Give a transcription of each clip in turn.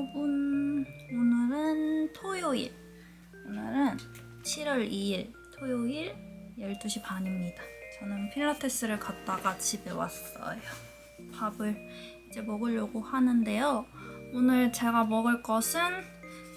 여러분 오늘은 토요일. 오늘은 7월 2일 토요일 12시 반입니다. 저는 필라테스를 갔다가 집에 왔어요. 밥을 이제 먹으려고 하는데요. 오늘 제가 먹을 것은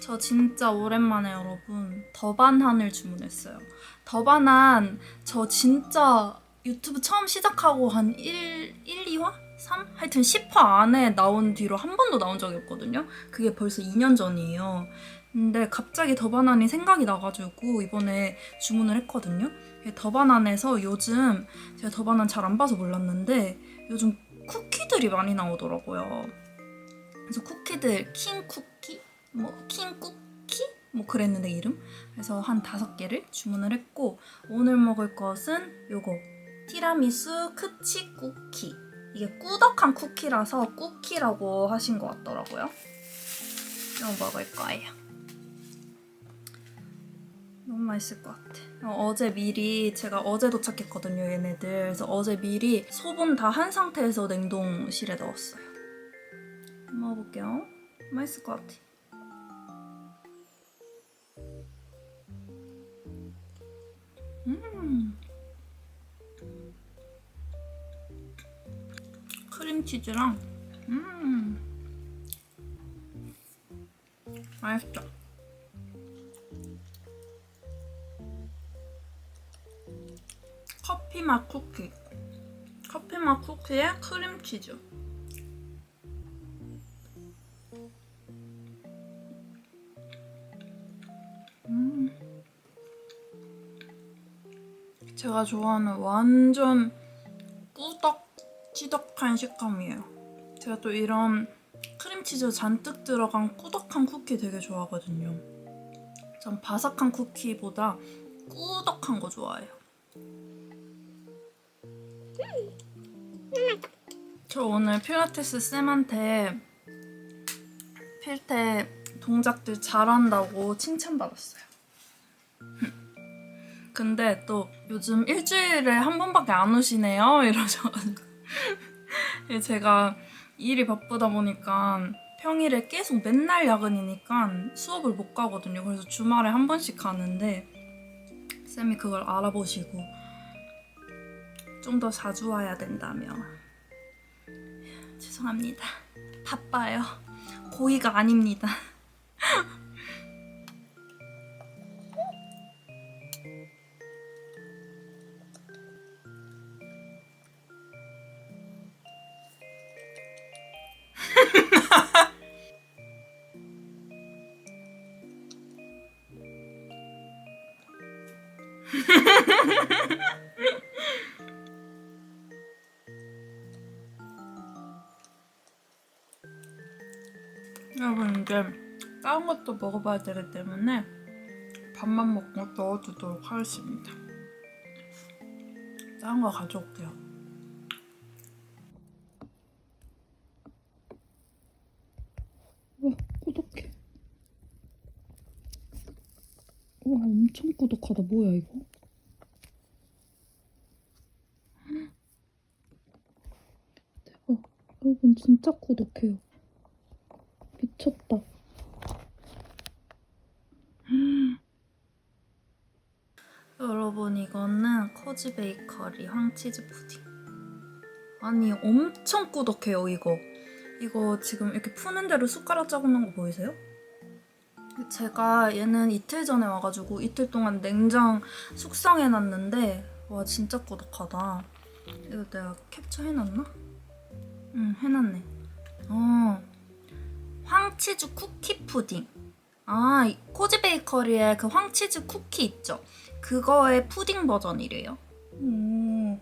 저 진짜 오랜만에 여러분 더반한을 주문했어요. 더반한 저 진짜 유튜브 처음 시작하고 한 1, 1 2화? 3? 하여튼 10화 안에 나온 뒤로 한 번도 나온 적이 없거든요. 그게 벌써 2년 전이에요. 근데 갑자기 더바난이 생각이 나가지고 이번에 주문을 했거든요. 더바난에서 요즘 제가 더바난 잘 안 봐서 몰랐는데 요즘 쿠키들이 많이 나오더라고요. 그래서 쿠키들 킹 쿠키, 뭐킹 쿠키, 뭐 그랬는데 이름. 그래서 한 다섯 개를 주문을 했고 오늘 먹을 것은 요거 티라미수 크치 쿠키. 이게 꾸덕한 쿠키라서 쿠키라고 하신 것 같더라고요. 이거 먹을 거예요. 너무 맛있을 것 같아. 어, 제 미리 제가 어제 도착했거든요, 얘네들. 그래서 어제 미리 소분 다 한 상태에서 냉동실에 넣었어요. 먹어볼게요. 맛있을 것 같아. 음. 크림치즈랑 음 맛있다. 커피 맛 쿠키. 커피 맛 쿠키에 크림치즈. 음. 제가 좋아하는 완전 찌덕한 식감이에요. 제가 또 이런 크림치즈 잔뜩 들어간 꾸덕한 쿠키 되게 좋아하거든요. 전 바삭한 쿠키보다 꾸덕한 거 좋아해요. 저 오늘 필라테스 쌤한테 필테 동작들 잘한다고 칭찬받았어요. 근데 또 요즘 일주일에 한 번밖에 안 오시네요 이러셔가지고 제가 일이 바쁘다 보니까 평일에 계속 맨날 야근이니까 수업을 못 가거든요. 그래서 주말에 한 번씩 가는데 쌤이 그걸 알아보시고 좀 더 자주 와야 된다며. 죄송합니다. 바빠요. 고의가 아닙니다 것도 먹어봐야 되기 때문에 밥만 먹고 넣어두도록 하겠습니다. 다른 거 가져올게요. 와, 엄청 꾸덕하다. 뭐야, 이거? 대박. 여러분, 진짜 꾸덕해요. 미쳤다. 여러분 커지 베이커리 황치즈 푸딩. 아니 엄청 꾸덕해요 이거. 이거 지금 이렇게 푸는 대로 숟가락 짜고는 거 보이세요? 제가 얘는 이틀 전에 와가지고 이틀 동안 냉장 숙성해놨는데 와 진짜 꾸덕하다. 이거 내가 캡처해놨나? 응 해놨네. 어 황치즈 쿠키 푸딩. 아, 이 코지 베이커리의 그 황치즈 쿠키 있죠? 그거의 푸딩 버전이래요. 오,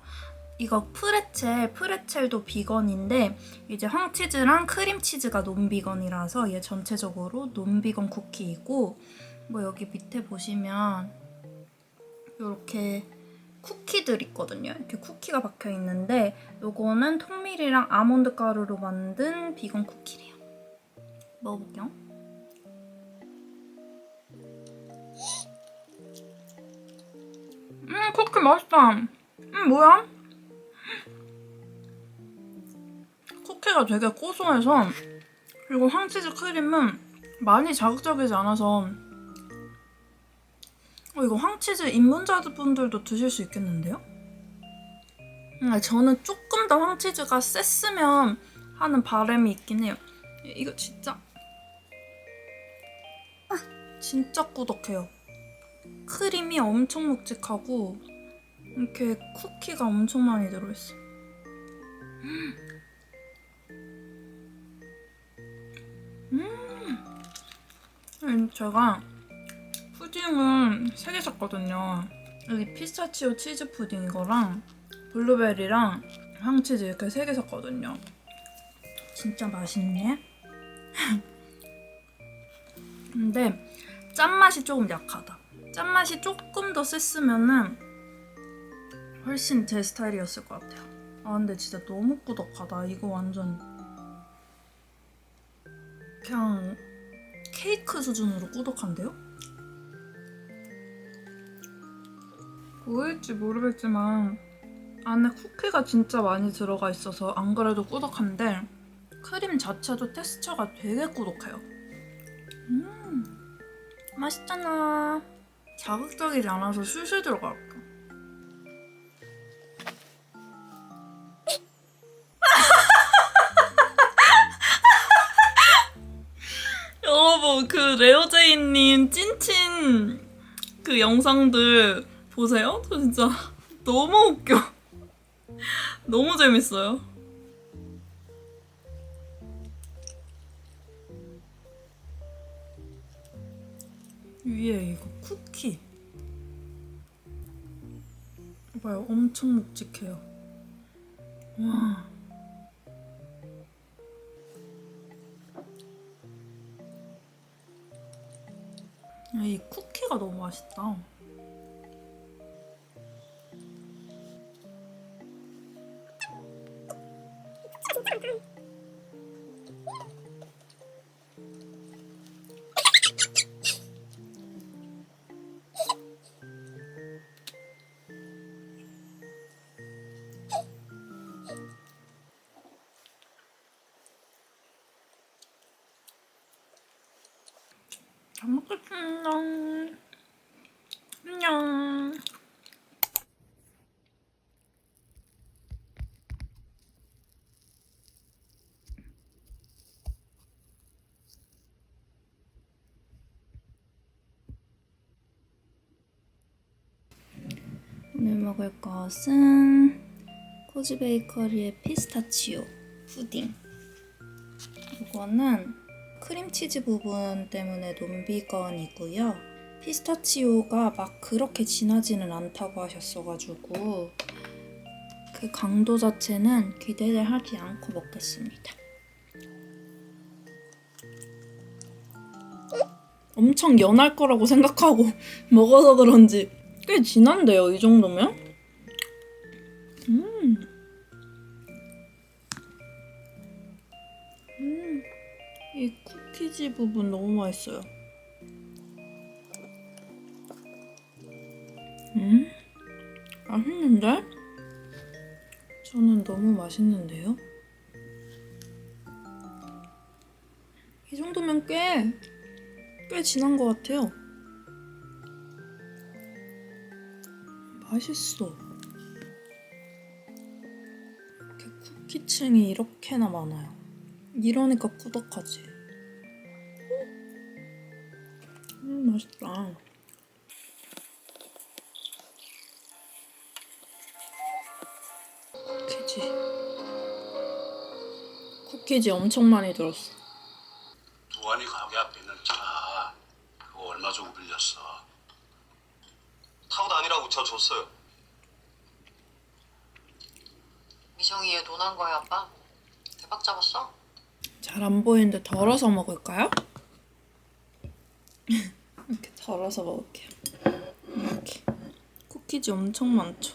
이거 프레첼, 프레첼도 비건인데 이제 황치즈랑 크림치즈가 논비건이라서 얘 전체적으로 논비건 쿠키이고 뭐 여기 밑에 보시면 이렇게 쿠키들 있거든요. 이렇게 쿠키가 박혀 있는데 요거는 통밀이랑 아몬드 가루로 만든 비건 쿠키래요. 먹어볼게요. 음, 쿠키 맛있다. 음, 뭐야? 쿠키가 되게 고소해서 그리고 황치즈 크림은 많이 자극적이지 않아서 어, 이거 황치즈 입문자분들도 드실 수 있겠는데요? 음, 저는 조금 더 황치즈가 셌으면 하는 바람이 있긴 해요. 이거 진짜 진짜 꾸덕해요. 크림이 엄청 묵직하고 이렇게 쿠키가 엄청 많이 들어있어. 음, 제가 푸딩을 세 개 샀거든요. 여기 피스타치오 치즈 푸딩 이거랑 블루베리랑 황치즈 이렇게 세 개 샀거든요. 진짜 맛있네. 근데 짠맛이 조금 약하다. 짠맛이 조금 더 셌으면은 훨씬 제 스타일이었을 것 같아요. 아 근데 진짜 너무 꾸덕하다. 이거 완전 그냥 케이크 수준으로 꾸덕한데요? 보일지 모르겠지만 안에 쿠키가 진짜 많이 들어가 있어서 안 그래도 꾸덕한데 크림 자체도 텍스처가 되게 꾸덕해요. 음, 맛있잖아. 자극적이지 않아서 술술 들어갈까. 여러분 그 레오제이님 찐친 그 영상들 보세요. 저 진짜 너무 웃겨. 너무 재밌어요. 위에 이거 쿠키. 봐요, 엄청 묵직해요. 와. 야, 이 쿠키가 너무 맛있다. 오늘 먹을 것은 코지 베이커리의 피스타치오 푸딩. 이거는 크림치즈 부분 때문에 논비건이고요. 피스타치오가 막 그렇게 진하지는 않다고 하셨어가지고 그 강도 자체는 기대를 하지 않고 먹겠습니다. 엄청 연할 거라고 생각하고 먹어서 그런지 꽤 진한데요, 이 정도면? 음. 음. 이 쿠키지 부분 너무 맛있어요. 음, 맛있는데? 저는 너무 맛있는데요? 이 정도면 꽤, 꽤 진한 것 같아요. 맛있어. 이렇게 쿠키층이 이렇게나 많아요. 이러니까 꾸덕하지. 음, 맛있다. 쿠키지. 쿠키지 엄청 많이 들었어. 두환이 가게 앞에 있는 차 그거 얼마 주고 빌렸어? 타고 다니라고 저 줬어요. 미정이 얘 논한 거야 아빠? 대박 잡았어? 잘 안 보이는데 덜어서 먹을까요? 이렇게 덜어서 먹을게요. 이렇게. 쿠키지 엄청 많죠?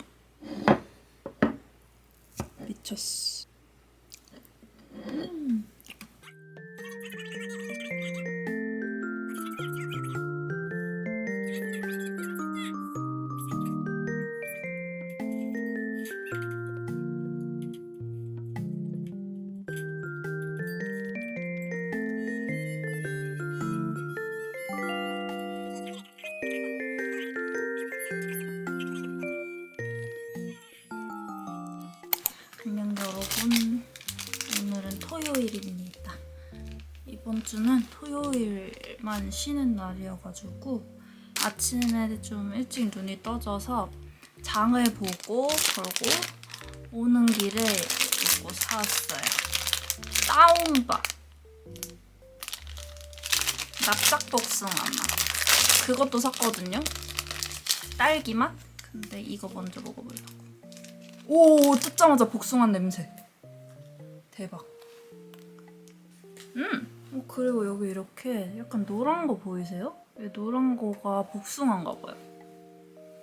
미쳤어. 토 이번 주는 토요일만 쉬는 날이어가지고 아침에 좀 일찍 눈이 떠져서 장을 보고 그러고 오는 길에 이거 사왔어요. 다운바 납작복숭아 맛 그것도 샀거든요. 딸기 맛? 근데 이거 먼저 먹어보려고. 오 뜯자마자 복숭아 냄새. 대박. 음. 어, 그리고 여기 이렇게 약간 노란 거 보이세요? 이 노란 거가 복숭아인가 봐요.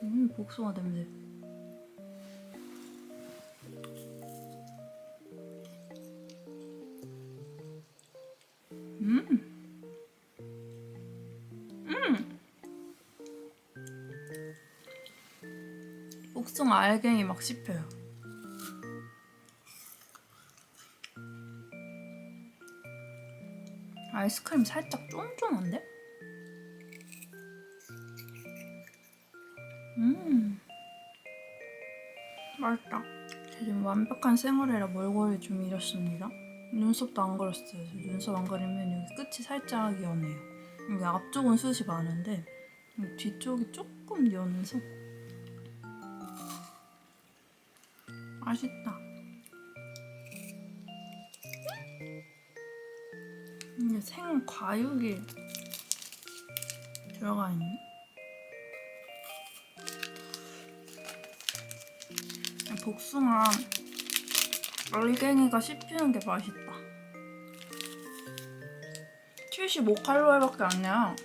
음 복숭아 냄새. 음. 복숭아 알갱이 막 씹혀요. 아이스크림 살짝 쫀쫀한데? 음, 맛있다. 지금 완벽한 생얼이라 몰골이 좀 이렇습니다. 눈썹도 안 그렸어요. 저 눈썹 안 그리면 여기 끝이 살짝 연해요. 여기 앞쪽은 숱이 많은데 뒤쪽이 조금 연해서 맛있다. 생 과육이 들어가 있네. 복숭아 얼갱이가 씹히는 게 맛있다. 75칼로리밖에 안 돼요.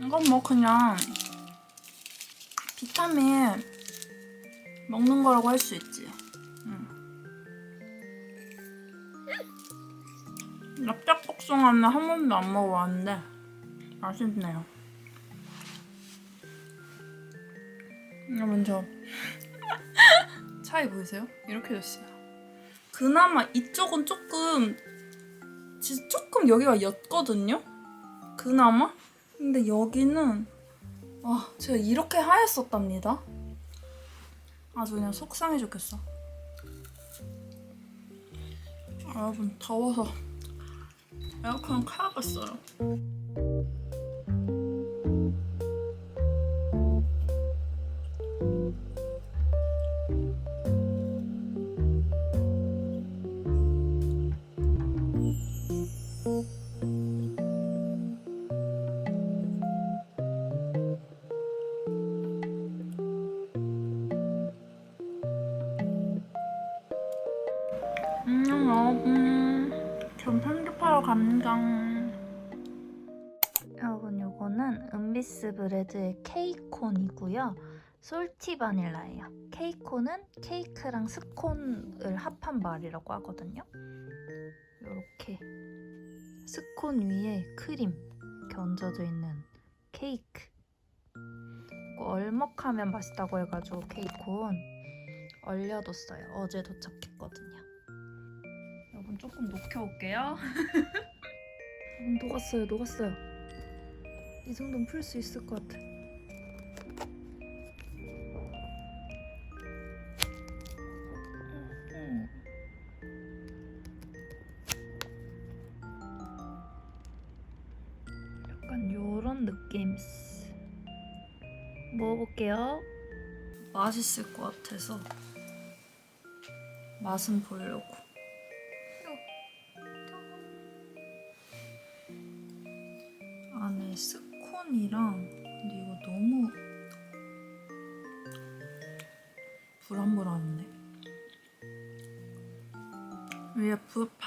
이건 뭐 그냥 비타민 먹는 거라고 할 수 있지. 납작 복숭아는 한 번도 안 먹어봤는데 맛있네요. 여러분 저 차이 보이세요? 이렇게 됐어요. 그나마 이쪽은 조금 진짜 조금 여기가 옅거든요. 그나마 근데 여기는 아 제가 이렇게 하였었답니다. 아주 그냥 속상해 죽겠어. 아, 여러분 더워서 에어컨 켜야겠어요. 브레드의 케이콘이고요. 솔티 바닐라예요. 케이콘은 케이크랑 스콘을 합한 말이라고 하거든요. 요렇게 스콘 위에 크림 견져져 있는 케이크. 얼먹하면 맛있다고 해가지고 케이콘 얼려뒀어요. 어제 도착했거든요. 여러분 조금 녹여올게요. 녹았어요, 녹았어요. 이 정도는 풀 수 있을 것 같아. 약간 요런 느낌. 먹어볼게요. 맛있을 것 같아서 맛은 보려고.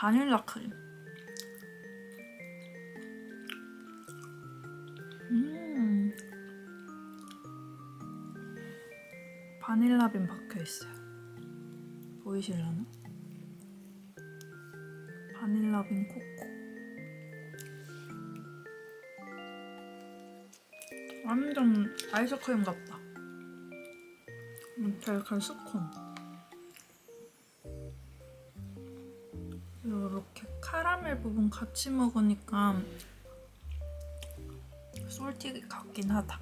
바닐라 크림 음 바닐라빈 박혀 있어요 보이실려나? 바닐라빈 코코 완전 아이스크림 같다. 음, 달걀 스콘. 카라멜 부분 같이 먹으니까 솔티 같긴 하다.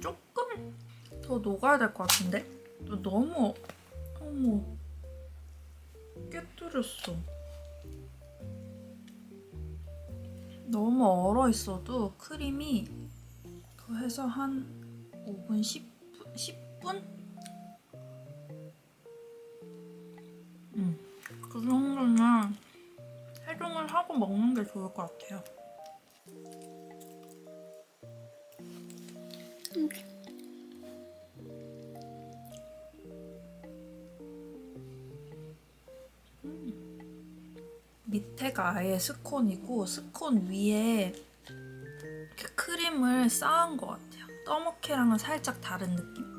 조금 더 녹아야 될 것 같은데? 또 너무 어머 터뜨렸어. 너무 얼어 있어도 크림이 그 해서 한 5분, 10분? 10분? 음, 그 정도면 해동을 하고 먹는 게 좋을 것 같아요. 밑에가 아예 스콘이고 스콘 위에 크림을 쌓은 것 같아요. 떠먹케랑은 살짝 다른 느낌?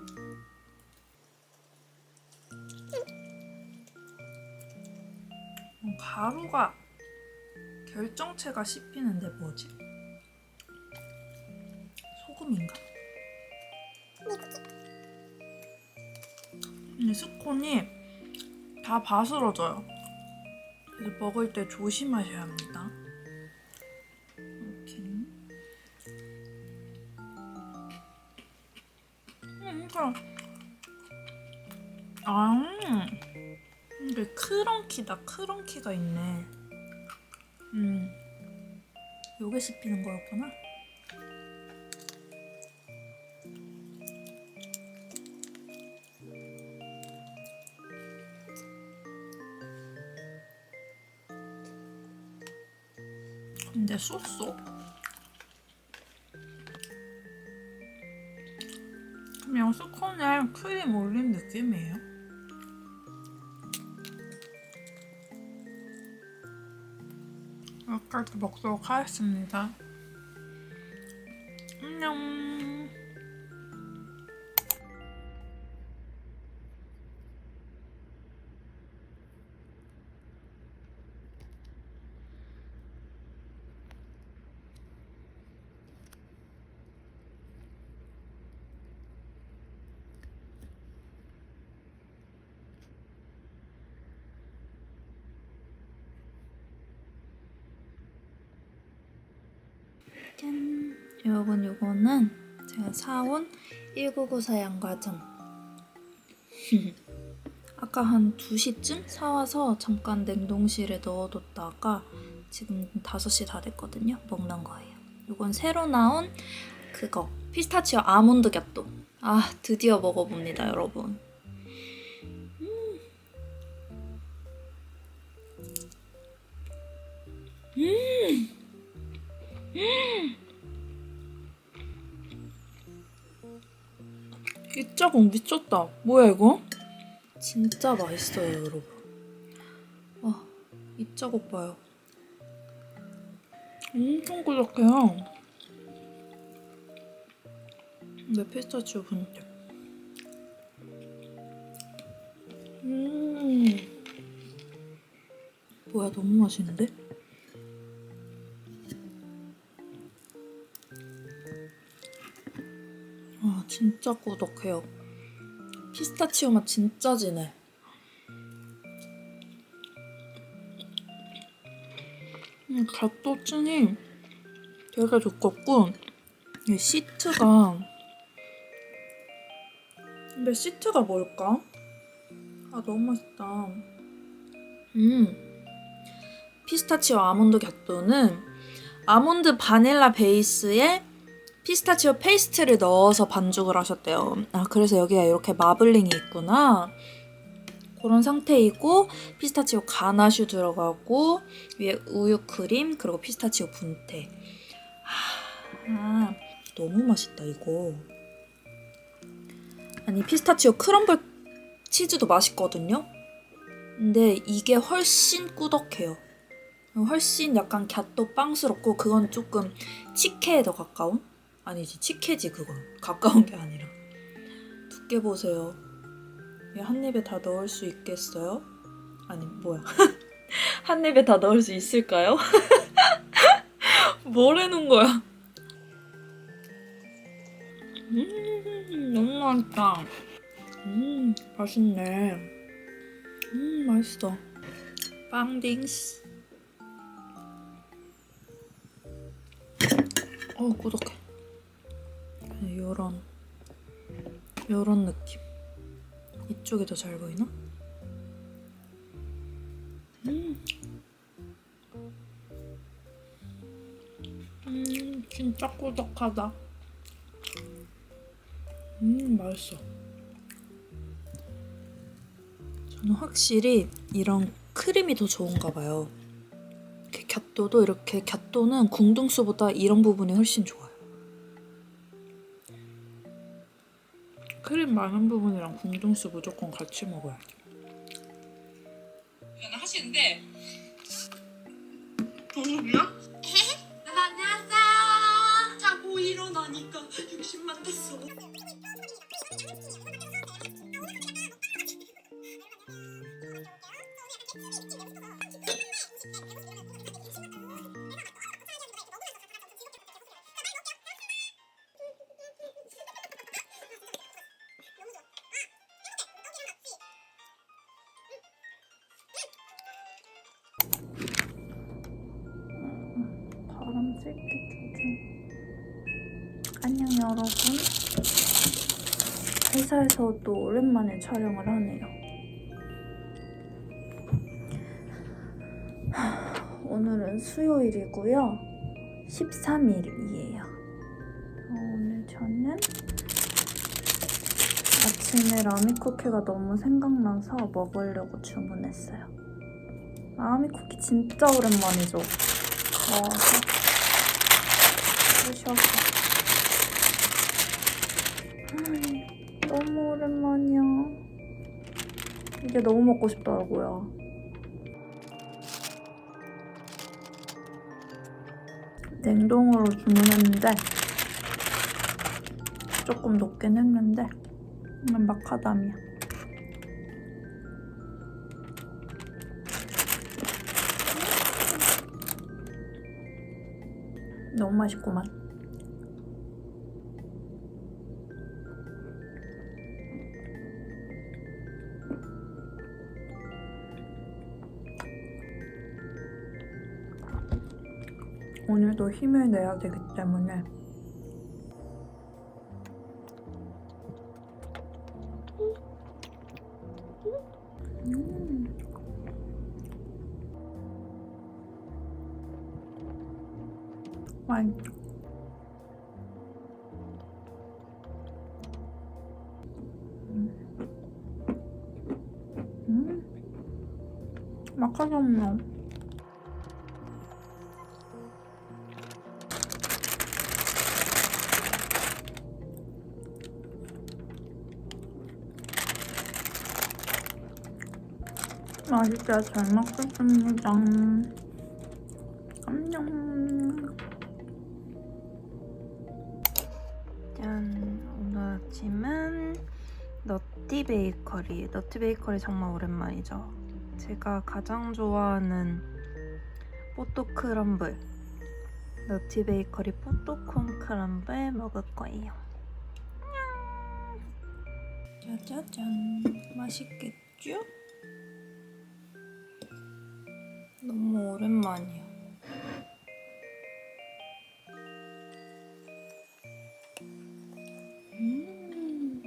가루가 결정체가 씹히는데 뭐지? 소금인가? 근데 스콘이 다 바스러져요. 그래서 먹을 때 조심하셔야 합니다. 이렇게. 음, 그럼. 아, 이게 크런키다. 크런키가 있네. 음, 요게 씹히는 거였구나. 근데 쏘쏘? 그냥 스콘에 크림 올린 느낌이에요. 여기까지 먹도록 하겠습니다. 안녕. 짠! 여러분 요거는 제가 사온 1994 양과점. 아까 한 2시쯤 사와서 잠깐 냉동실에 넣어뒀다가 지금 5시 다 됐거든요. 먹는 거예요. 요건 새로 나온 그거. 피스타치오 아몬드 곁도. 아 드디어 먹어봅니다 여러분 이 자국 미쳤다. 뭐야 이거? 진짜 맛있어요, 여러분. 와, 이 자국 봐요. 엄청 꾸덕해요. 근데 피스타치오 분들. 음. 뭐야, 너무 맛있는데? 진짜 꾸덕해요. 피스타치오 맛 진짜 진해. 음, 갓도 찐이 되게 두껍고 이 시트가 근데 시트가 뭘까? 아 너무 맛있다. 음 피스타치오 아몬드 갓도는 아몬드 바닐라 베이스에 피스타치오 페이스트를 넣어서 반죽을 하셨대요. 아, 그래서 여기가 이렇게 마블링이 있구나. 그런 상태이고, 피스타치오 가나슈 들어가고, 위에 우유 크림, 그리고 피스타치오 분태. 아, 너무 맛있다, 이거. 아니, 피스타치오 크럼블 치즈도 맛있거든요? 근데 이게 훨씬 꾸덕해요. 훨씬 약간 갸또 빵스럽고, 그건 조금 치케에 더 가까운? 아니지 치케지 그건. 가까운 게 아니라. 두께 보세요. 이한 입에 다 넣을 수 있겠어요? 아니 뭐야. 한 입에 다 넣을 수 있을까요? 뭘 해놓은 거야? 음 너무 맛있다. 음 맛있네. 음 맛있어. 빵딩스. 어 꾸덕해 네, 요런 요런 느낌 이쪽이 더 잘 보이나? 음. 음, 진짜 꾸덕하다. 음, 맛있어. 저는 확실히 이런 크림이 더 좋은가 봐요. 이렇게 곁도도 이렇게 곁도는 궁둥수보다 이런 부분이 훨씬 좋아요. 크림 많은 부분이랑 궁둥수 무조건 같이 먹어야 돼. 하시는데 동욱이야? 회사에서 또 오랜만에 촬영을 하네요. 하, 오늘은 수요일이고요. 13일이에요. 오늘 저는 아침에 라미쿠키가 너무 생각나서 먹으려고 주문했어요. 라미쿠키 진짜 오랜만이죠? 넣어서 부셔 너무 오랜만이야. 이게 너무 먹고 싶더라고요. 냉동으로 주문했는데 조금 녹긴 했는데 이건 마카다미아 너무 맛있구만. 오늘도 힘을 내야 되기 때문에 음. 맛있다. 음. 마카다 맛있게 잘 먹겠습니다. 안녕. 짠! 오늘 아침은 너티 베이커리. 너티 베이커리 정말 오랜만이죠. 제가 가장 좋아하는 뽀또 크럼블. 너티 베이커리 뽀또콘 크럼블 먹을 거예요. 짜자잔. 맛있겠죠? 너무 오랜만이야. 음,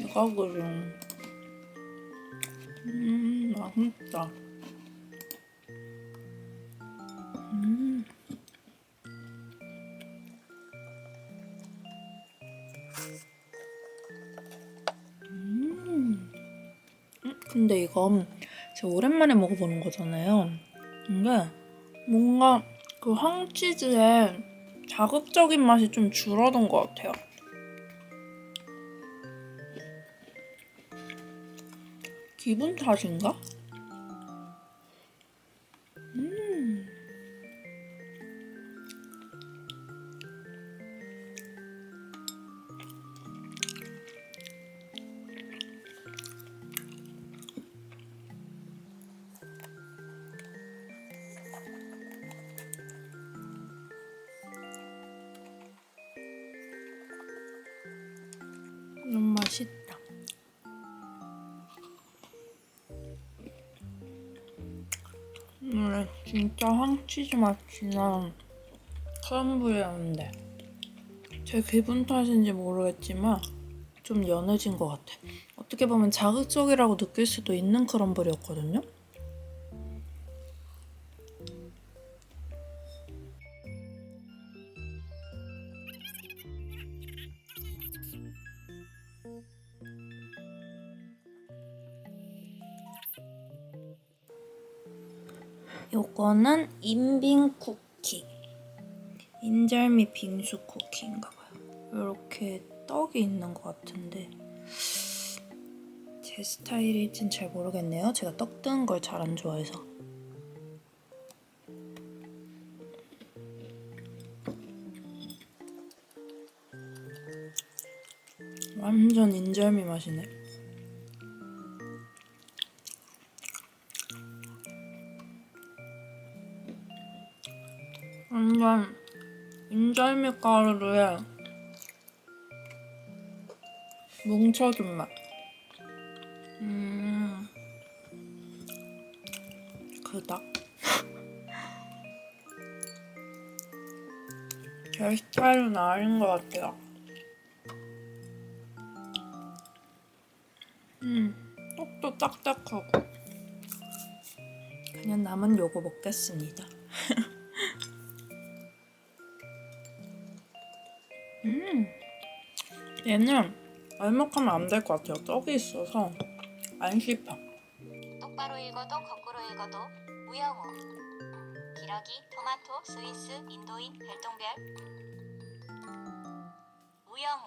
누가 그래? 음, 맛있다. 음. 음. 음, 근데 이건 제가 오랜만에 먹어보는 거잖아요. 근데 뭔가 그 황치즈의 자극적인 맛이 좀 줄어든 것 같아요. 기분 탓인가? 맛있다. 원래 진짜 황치즈 맛이 나는 크럼블이었는데 제 기분 탓인지 모르겠지만 좀 연해진 것 같아. 어떻게 보면 자극적이라고 느낄 수도 있는 크럼블이었거든요. 인빙 쿠키. 인절미 빙수 쿠키인가 봐요. 이렇게 떡이 있는 것 같은데 제 스타일일진 잘 모르겠네요. 제가 떡 뜨는 걸 잘 안 좋아해서. 완전 인절미 맛이네. 완전 인절미 가루에 뭉쳐준 맛. 음, 그닥. 제 스타일은 아닌 것 같아요. 음, 떡도 딱딱하고. 그냥 남은 요거 먹겠습니다. 음, 얘는 얼먹하면 안 될 것 같아요. 떡이 있어서 안 씹혀. 똑바로 읽어도 거꾸로 읽어도 우영우 기러기 토마토 스위스 인도인 별똥별 우영우